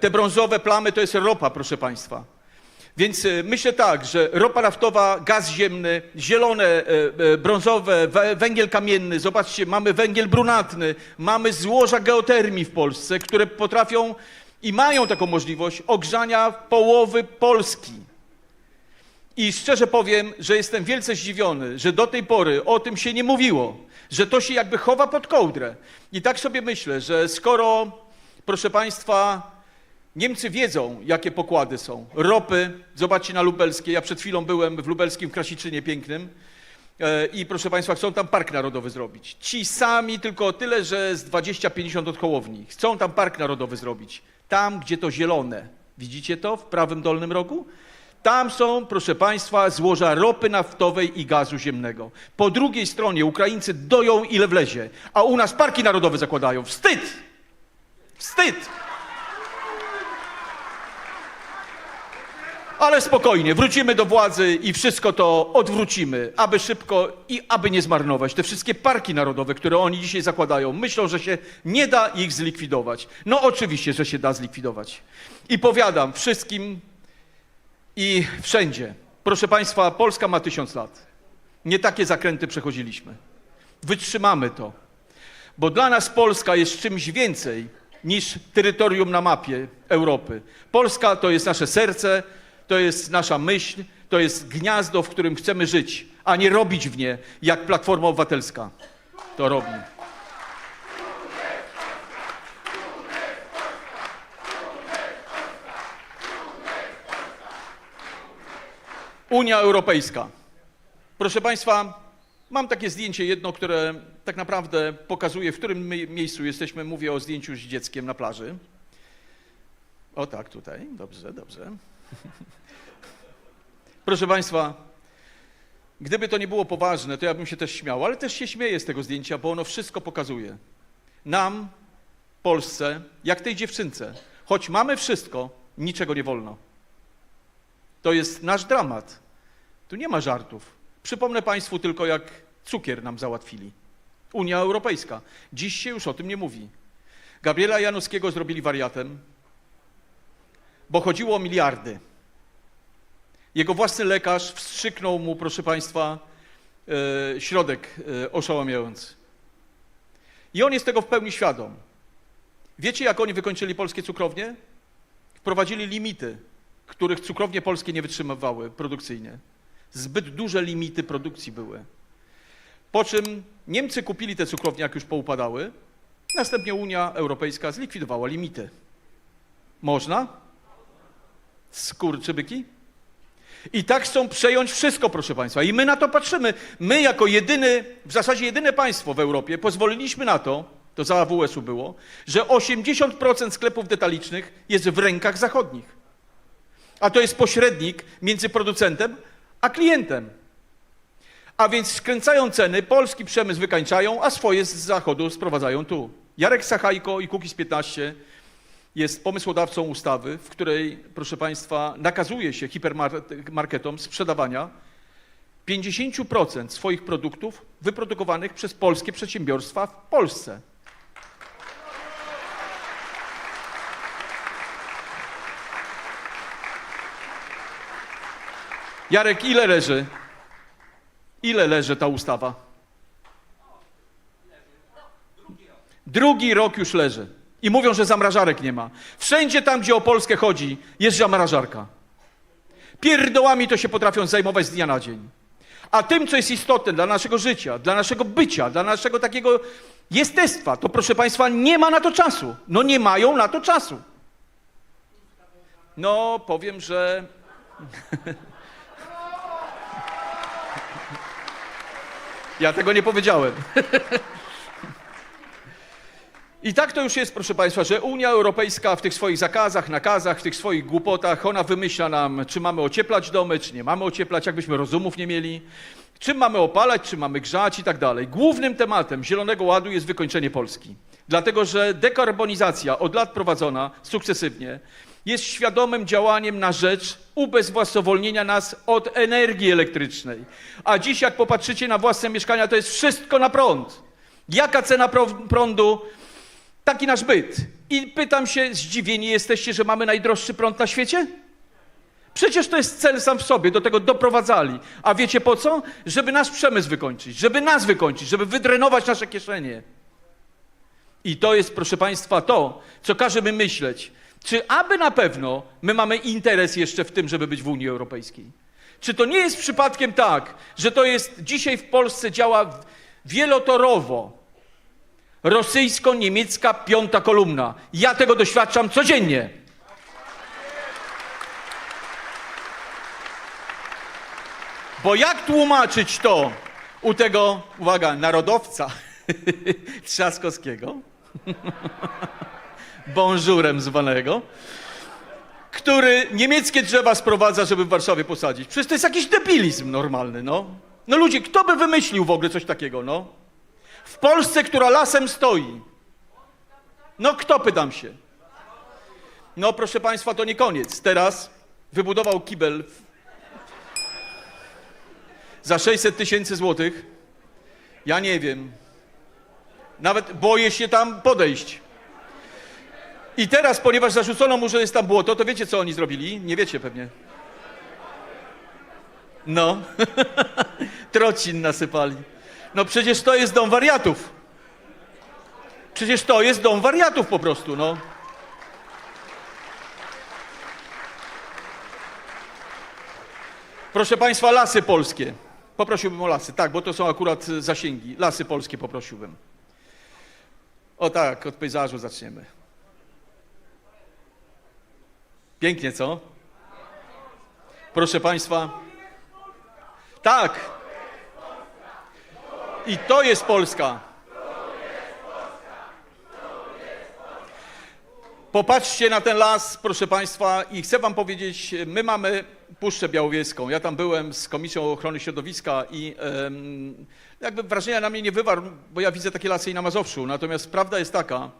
Te brązowe plamy to jest ropa, proszę Państwa. Więc y, myślę tak, że ropa naftowa, gaz ziemny, zielone, e, e, brązowe, wę- węgiel kamienny, zobaczcie, mamy węgiel brunatny, mamy złoża geotermii w Polsce, które potrafią i mają taką możliwość ogrzania połowy Polski. I szczerze powiem, że jestem wielce zdziwiony, że do tej pory o tym się nie mówiło, że to się jakby chowa pod kołdrę. I tak sobie myślę, że skoro, proszę Państwa, Niemcy wiedzą, jakie pokłady są. Ropy, zobaczcie na Lubelskie. Ja przed chwilą byłem w lubelskim Krasiczynie pięknym. E, I proszę Państwa, chcą tam park narodowy zrobić. Ci sami tylko tyle, że z 20-50 od Hołowni. Chcą tam park narodowy zrobić. Tam, gdzie to zielone. Widzicie to w prawym dolnym rogu? Tam są, proszę Państwa, złoża ropy naftowej i gazu ziemnego. Po drugiej stronie Ukraińcy doją ile wlezie, a u nas parki narodowe zakładają. Wstyd! Wstyd! Ale spokojnie, wrócimy do władzy i wszystko to odwrócimy, aby szybko i aby nie zmarnować. Te wszystkie parki narodowe, które oni dzisiaj zakładają, myślą, że się nie da ich zlikwidować. No oczywiście, że się da zlikwidować. I powiadam wszystkim i wszędzie. Proszę Państwa, Polska ma tysiąc lat. Nie takie zakręty przechodziliśmy. Wytrzymamy to. Bo dla nas Polska jest czymś więcej niż terytorium na mapie Europy. Polska to jest nasze serce, to jest nasza myśl, to jest gniazdo, w którym chcemy żyć, a nie robić w nie, jak Platforma Obywatelska to robi. Unia Europejska. Proszę Państwa, mam takie zdjęcie jedno, które tak naprawdę pokazuje, w którym miejscu jesteśmy. Mówię o zdjęciu z dzieckiem na plaży. O tak, tutaj. Dobrze, dobrze. Proszę Państwa, gdyby to nie było poważne, to ja bym się też śmiał, ale też się śmieję z tego zdjęcia, bo ono wszystko pokazuje. Nam, Polsce, jak tej dziewczynce, choć mamy wszystko, niczego nie wolno. To jest nasz dramat. Tu nie ma żartów. Przypomnę Państwu tylko, jak cukier nam załatwili. Unia Europejska. Dziś się już o tym nie mówi. Gabriela Januskiego zrobili wariatem, bo chodziło o miliardy. Jego własny lekarz wstrzyknął mu, proszę Państwa, e, środek e, oszałamiający. I on jest tego w pełni świadom. Wiecie, jak oni wykończyli polskie cukrownie? Wprowadzili limity, których cukrownie polskie nie wytrzymywały produkcyjnie. Zbyt duże limity produkcji były. Po czym Niemcy kupili te cukrownie, jak już poupadały. Następnie Unia Europejska zlikwidowała limity. Można? Skurczybyki? I tak chcą przejąć wszystko, proszę Państwa. I my na to patrzymy. My jako jedyny, w zasadzie jedyne państwo w Europie pozwoliliśmy na to, to za AWS-u było, że 80% sklepów detalicznych jest w rękach zachodnich. A to jest pośrednik między producentem a klientem. A więc skręcają ceny, polski przemysł wykańczają, a swoje z zachodu sprowadzają tu. Jarek Sachajko i Kukiz 15 jest pomysłodawcą ustawy, w której, proszę Państwa, nakazuje się hipermarketom sprzedawania 50% swoich produktów wyprodukowanych przez polskie przedsiębiorstwa w Polsce. Jarek, ile leży? Ile leży ta ustawa? Drugi rok już leży. I mówią, że zamrażarek nie ma. Wszędzie tam, gdzie o Polskę chodzi, jest zamrażarka. Pierdołami to się potrafią zajmować z dnia na dzień. A tym, co jest istotne dla naszego życia, dla naszego bycia, dla naszego takiego jestestwa, to proszę Państwa, nie ma na to czasu. No nie mają na to czasu. No, powiem, że Ja tego nie powiedziałem. I tak to już jest, proszę Państwa, że Unia Europejska w tych swoich zakazach, nakazach, w tych swoich głupotach, ona wymyśla nam, czy mamy ocieplać domy, czy nie mamy ocieplać, jakbyśmy rozumów nie mieli, czym mamy opalać, czy mamy grzać i tak dalej. Głównym tematem Zielonego Ładu jest wykończenie Polski. Dlatego, że dekarbonizacja od lat prowadzona sukcesywnie jest świadomym działaniem na rzecz ubezwłasnowolnienia nas od energii elektrycznej. A dziś, jak popatrzycie na własne mieszkania, to jest wszystko na prąd. Jaka cena prądu? Taki nasz byt. I pytam się, zdziwieni jesteście, że mamy najdroższy prąd na świecie? Przecież to jest cel sam w sobie, do tego doprowadzali. A wiecie po co? Żeby nasz przemysł wykończyć, żeby nas wykończyć, żeby wydrenować nasze kieszenie. I to jest, proszę Państwa, to, co każe mi myśleć, czy aby na pewno my mamy interes jeszcze w tym, żeby być w Unii Europejskiej. Czy to nie jest przypadkiem tak, że to jest dzisiaj w Polsce działa wielotorowo rosyjsko-niemiecka piąta kolumna. Ja tego doświadczam codziennie. Bo jak tłumaczyć to u tego, uwaga, narodowca Trzaskowskiego, bonżurem zwanego, który niemieckie drzewa sprowadza, żeby w Warszawie posadzić. Przecież to jest jakiś debilizm normalny, no. No ludzie, kto by wymyślił w ogóle coś takiego, no? Polsce, która lasem stoi. No kto, pytam się. No proszę Państwa, to nie koniec. Teraz wybudował kibel w- za 600 tysięcy złotych. Ja nie wiem. Nawet boję się tam podejść. I teraz, ponieważ zarzucono mu, że jest tam błoto, to wiecie, co oni zrobili? Nie wiecie pewnie. No. Trocin nasypali. No przecież to jest dom wariatów. Przecież to jest dom wariatów po prostu, no. Proszę Państwa, lasy polskie. Poprosiłbym o lasy, tak, bo to są akurat y, zasięgi. Lasy polskie poprosiłbym. O tak, od pejzażu zaczniemy. Pięknie, co? Proszę Państwa. Tak. I to jest Polska. Popatrzcie na ten las, proszę Państwa, i chcę Wam powiedzieć, my mamy Puszczę Białowieską. Ja tam byłem z Komisją Ochrony Środowiska i jakby wrażenia na mnie nie wywarł, bo ja widzę takie lasy i na Mazowszu. Natomiast prawda jest taka,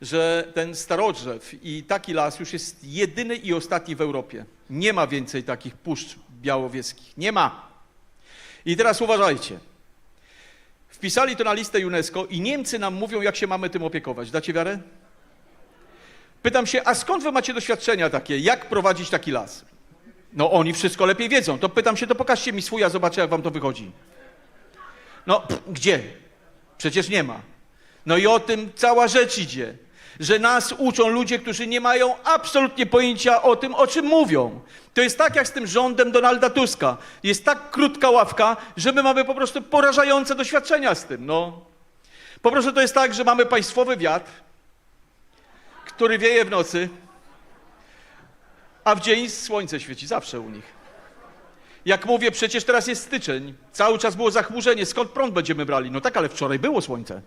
że ten starodrzew i taki las już jest jedyny i ostatni w Europie. Nie ma więcej takich puszcz białowieskich. Nie ma. I teraz uważajcie. Wpisali to na listę UNESCO i Niemcy nam mówią, jak się mamy tym opiekować. Dacie wiarę? Pytam się, a skąd wy macie doświadczenia takie, jak prowadzić taki las? No oni wszystko lepiej wiedzą. To pytam się, to pokażcie mi swój, a zobaczę, jak wam to wychodzi. No, pff, gdzie? Przecież nie ma. No i o tym cała rzecz idzie, że nas uczą ludzie, którzy nie mają absolutnie pojęcia o tym, o czym mówią. To jest tak jak z tym rządem Donalda Tuska. Jest tak krótka ławka, że my mamy po prostu porażające doświadczenia z tym. No. Po prostu to jest tak, że mamy państwowy wiatr, który wieje w nocy, a w dzień słońce świeci zawsze u nich. Jak mówię, przecież teraz jest styczeń, cały czas było zachmurzenie, skąd prąd będziemy brali? No tak, ale wczoraj było słońce.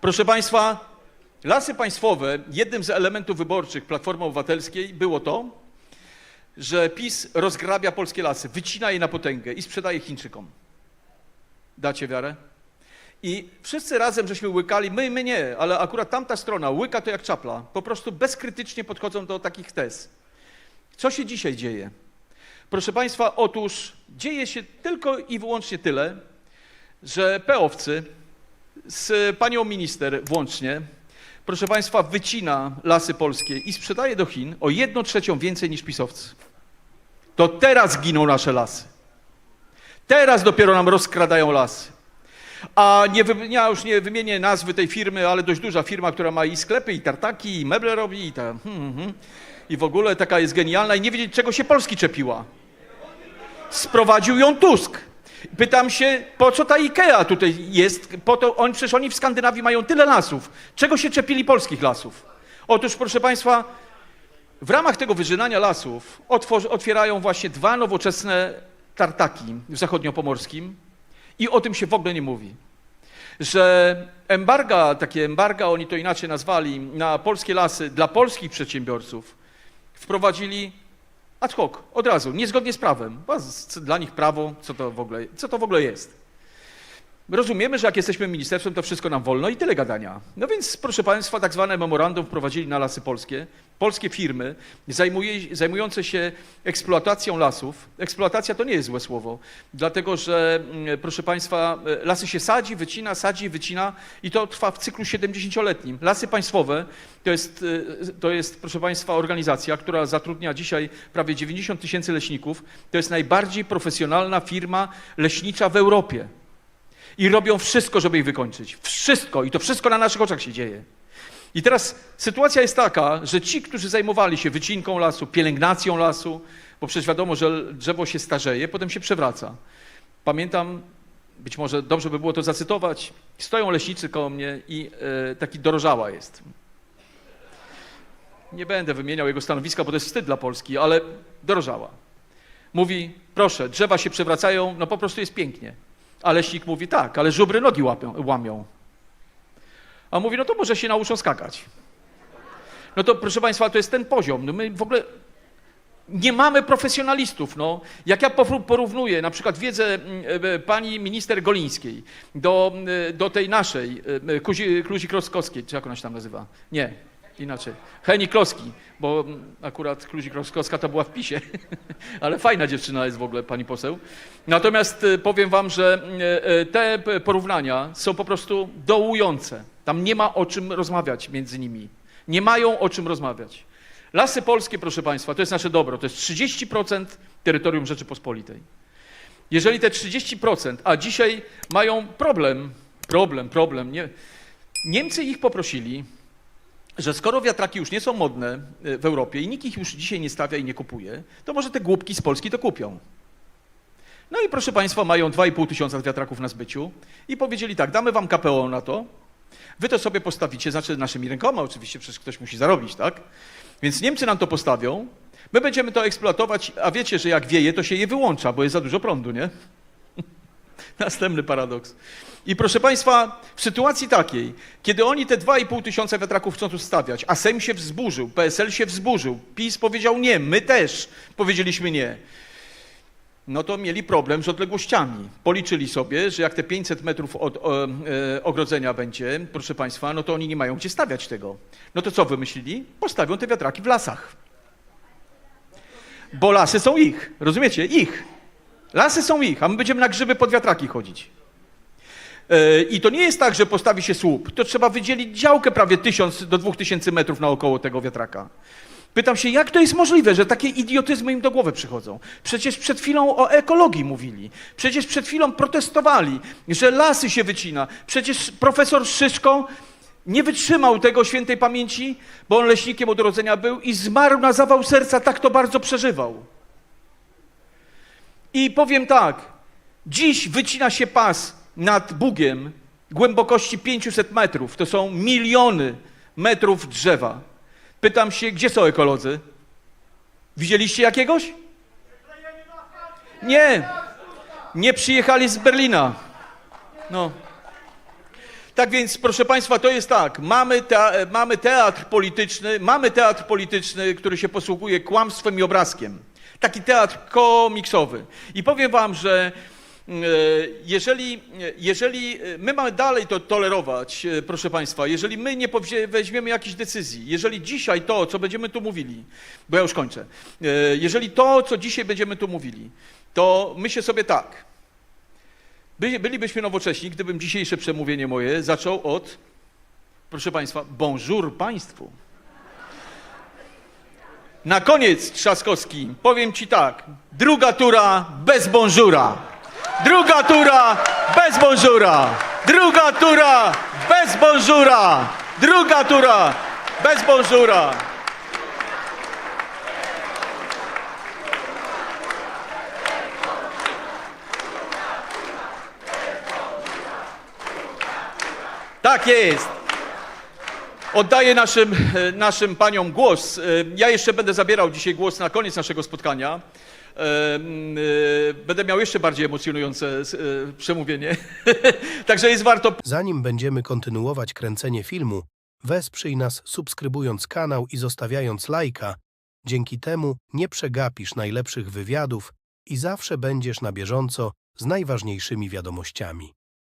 Proszę Państwa, lasy państwowe, jednym z elementów wyborczych Platformy Obywatelskiej było to, że PiS rozgrabia polskie lasy, wycina je na potęgę i sprzedaje Chińczykom. Dacie wiarę? I wszyscy razem żeśmy łykali, my, my nie, ale akurat tamta strona łyka to jak czapla. Po prostu bezkrytycznie podchodzą do takich tez. Co się dzisiaj dzieje? Proszę Państwa, otóż dzieje się tylko i wyłącznie tyle, że peowcy z panią minister włącznie, proszę Państwa, wycina lasy polskie i sprzedaje do Chin o jedną trzecią więcej niż pisowcy. To teraz giną nasze lasy. Teraz dopiero nam rozkradają lasy. A nie, ja już nie wymienię nazwy tej firmy, ale dość duża firma, która ma i sklepy, i tartaki, i meble robi, i, ta, hmm, hmm, i w ogóle taka jest genialna i nie wiedzieć, czego się Polski czepiła. Sprowadził ją Tusk. Pytam się, po co ta Ikea tutaj jest? Po to, on, przecież oni w Skandynawii mają tyle lasów. Czego się czepili polskich lasów? Otóż, proszę Państwa, w ramach tego wyżynania lasów otwierają właśnie dwa nowoczesne tartaki w zachodniopomorskim i o tym się w ogóle nie mówi. Że embarga, takie embarga, oni to inaczej nazwali, na polskie lasy dla polskich przedsiębiorców wprowadzili ad hoc, od razu, niezgodnie z prawem. Bo Dla nich prawo, co to w ogóle, co to w ogóle jest? Rozumiemy, że jak jesteśmy ministerstwem, to wszystko nam wolno i tyle gadania. No więc, proszę Państwa, tak zwane memorandum wprowadzili na lasy polskie. Polskie firmy zajmuje, zajmujące się eksploatacją lasów. Eksploatacja to nie jest złe słowo, dlatego że, mm, proszę Państwa, e, lasy się sadzi, wycina, sadzi, wycina i to trwa w cyklu 70-letnim. Lasy państwowe to jest, e, to jest, proszę Państwa, organizacja, która zatrudnia dzisiaj prawie 90 tysięcy leśników. To jest najbardziej profesjonalna firma leśnicza w Europie i robią wszystko, żeby ich wykończyć. Wszystko. I to wszystko na naszych oczach się dzieje. I teraz sytuacja jest taka, że ci, którzy zajmowali się wycinką lasu, pielęgnacją lasu, bo przecież wiadomo, że drzewo się starzeje, potem się przewraca. Pamiętam, być może dobrze by było to zacytować, stoją leśnicy koło mnie i e, taki dorożała jest. Nie będę wymieniał jego stanowiska, bo to jest wstyd dla Polski, ale dorożała. Mówi, proszę, drzewa się przewracają, no po prostu jest pięknie. A leśnik mówi, tak, ale żubry nogi łapią, łamią. A mówi, no to może się nauczą skakać. No to proszę Państwa, to jest ten poziom. No my w ogóle nie mamy profesjonalistów. No. Jak ja poró- porównuję na przykład wiedzę e, pani minister Golińskiej do, e, do tej naszej, e, Kuzi, Kluzi Kroskowskiej, czy jak ona się tam nazywa? Nie, inaczej. Heni Kloski, bo akurat Kluzi Kroskowska to była w PiSie, ale fajna dziewczyna jest w ogóle, pani poseł. Natomiast e, powiem wam, że e, e, te porównania są po prostu dołujące. Tam nie ma o czym rozmawiać między nimi. Nie mają o czym rozmawiać. Lasy polskie, proszę Państwa, to jest nasze dobro. To jest 30% terytorium Rzeczypospolitej. Jeżeli te 30%, a dzisiaj mają problem, problem, problem, nie, Niemcy ich poprosili, że skoro wiatraki już nie są modne y, w Europie i nikt ich już dzisiaj nie stawia i nie kupuje, to może te głupki z Polski to kupią. No i proszę Państwa, mają 2,5 tysiąca wiatraków na zbyciu i powiedzieli tak, damy Wam KPO na to, Wy to sobie postawicie, znaczy naszymi rękoma oczywiście, przecież ktoś musi zarobić, tak? Więc Niemcy nam to postawią, my będziemy to eksploatować, a wiecie, że jak wieje, to się je wyłącza, bo jest za dużo prądu, nie? Następny paradoks. I proszę Państwa, w sytuacji takiej, kiedy oni te 2,5 tysiąca wiatraków chcą tu stawiać, a Sejm się wzburzył, PSL się wzburzył, PiS powiedział nie, my też powiedzieliśmy nie, no to mieli problem z odległościami. Policzyli sobie, że jak te 500 metrów od o, e, ogrodzenia będzie, proszę Państwa, no to oni nie mają gdzie stawiać tego. No to co wymyślili? Postawią te wiatraki w lasach. Bo lasy są ich, rozumiecie? Ich. Lasy są ich, a my będziemy na grzyby pod wiatraki chodzić. E, I to nie jest tak, że postawi się słup. To trzeba wydzielić działkę prawie 1000 do 2000 metrów naokoło tego wiatraka. Pytam się, jak to jest możliwe, że takie idiotyzmy im do głowy przychodzą? Przecież przed chwilą o ekologii mówili. Przecież przed chwilą protestowali, że lasy się wycina. Przecież profesor Szyszko nie wytrzymał tego świętej pamięci, bo on leśnikiem od urodzenia był i zmarł na zawał serca, tak to bardzo przeżywał. I powiem tak, dziś wycina się pas nad Bugiem głębokości 500 metrów. To są miliony metrów drzewa. Pytam się, gdzie są ekolodzy? Widzieliście jakiegoś? Nie. Nie przyjechali z Berlina. No. Tak więc, proszę Państwa, to jest tak. Mamy, te, mamy teatr polityczny, mamy teatr polityczny, który się posługuje kłamstwem i obrazkiem. Taki teatr komiksowy. I powiem Wam, że e, jeżeli, jeżeli my mamy dalej to tolerować, e, proszę Państwa, jeżeli my nie weźmiemy jakichś decyzji, jeżeli dzisiaj to, co będziemy tu mówili, bo ja już kończę, e, jeżeli to, co dzisiaj będziemy tu mówili, to myślę sobie tak, by, bylibyśmy nowocześni, gdybym dzisiejsze przemówienie moje zaczął od, proszę Państwa, bonjour Państwu. Na koniec, Trzaskowski, powiem Ci tak, druga tura bez bonjoura. Druga tura bez bonjoura. Druga tura bez bonjoura. Druga tura bez bonjoura. Tak jest. Oddaję naszym, e, naszym paniom głos. E, Ja jeszcze będę zabierał dzisiaj głos na koniec naszego spotkania. E, Będę miał jeszcze bardziej emocjonujące przemówienie. Także jest warto Zanim będziemy kontynuować kręcenie filmu, wesprzyj nas subskrybując kanał i zostawiając lajka. Dzięki temu nie przegapisz najlepszych wywiadów i zawsze będziesz na bieżąco z najważniejszymi wiadomościami.